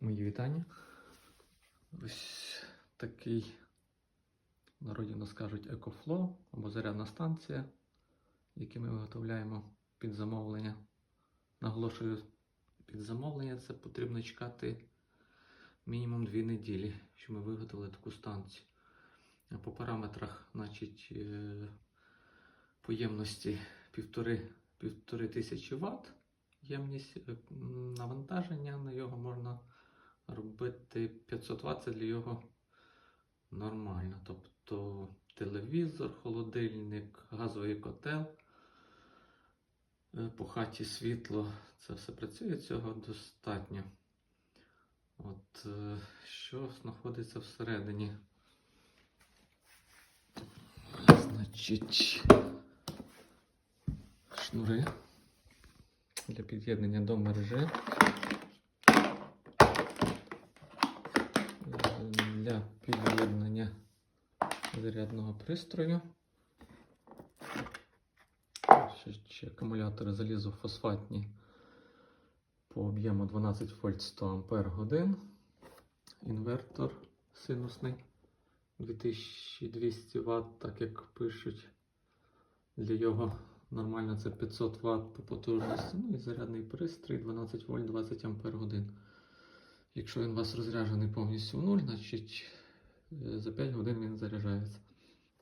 Мої вітання. Ось такий, народі нас кажуть, екофло або зарядна станція, які ми виготовляємо під замовлення. Наголошую, під замовлення це потрібно чекати мінімум 2 неділі, щоб ми виготовили таку станцію. По параметрах, значить, е, поємності 1,5 тисячі Вт. Ємність е, навантаження на його можна робити 500 Вт, для його нормально. Тобто телевізор, холодильник, газовий котел, е, по хаті світло, це все працює, цього достатньо. От е, що знаходиться всередині? Значить, шнури для під'єднання до мережі. Для під'єднання зарядного пристрою. Ще, ще акумулятори залізофосфатні по об'єму 12 вольт 100 ампер. Інвертор синусний 2200 Вт, так як пишуть. Для його нормально це 500 Вт по потужності. Ну і зарядний пристрій 12 вольт 20 ампер годин. Якщо він у вас розряджений повністю в нуль, значить за 5 годин він заряджається.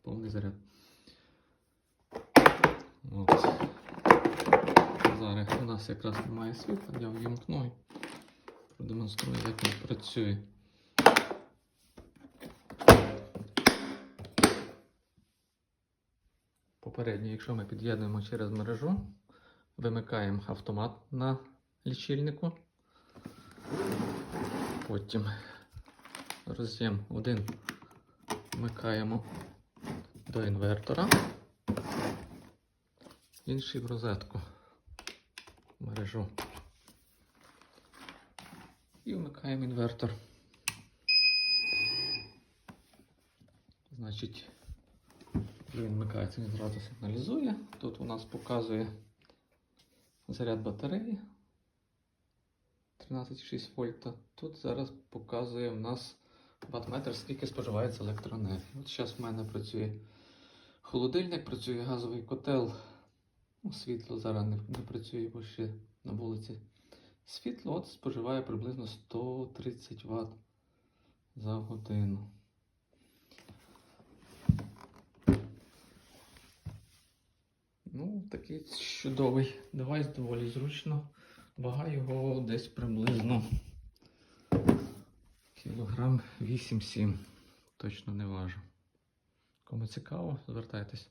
Повний заряд. От. Зараз у нас якраз немає світла, я ввімкну і продемонструю, як він працює. Попередньо, якщо ми під'єднуємо через мережу, вимикаємо автомат на лічильнику. Потім роз'єм 1 вмикаємо до інвертора, інший в розетку мережу. І вмикаємо інвертор. Значить, він вмикається, він зразу сигналізує. Тут у нас показує заряд батареї 13,6 вольта. Тут зараз показує в нас ваттметр, скільки споживається електроенергії. От зараз в мене працює холодильник, працює газовий котел. Ну, світло зараз не, не працює, бо ще на вулиці. Світло от споживає приблизно 130 Вт за годину. Ну, такий чудовий девайс, доволі зручно. Вага його десь приблизно кілограм 8-7. Точно не важу. Кому цікаво, звертайтесь.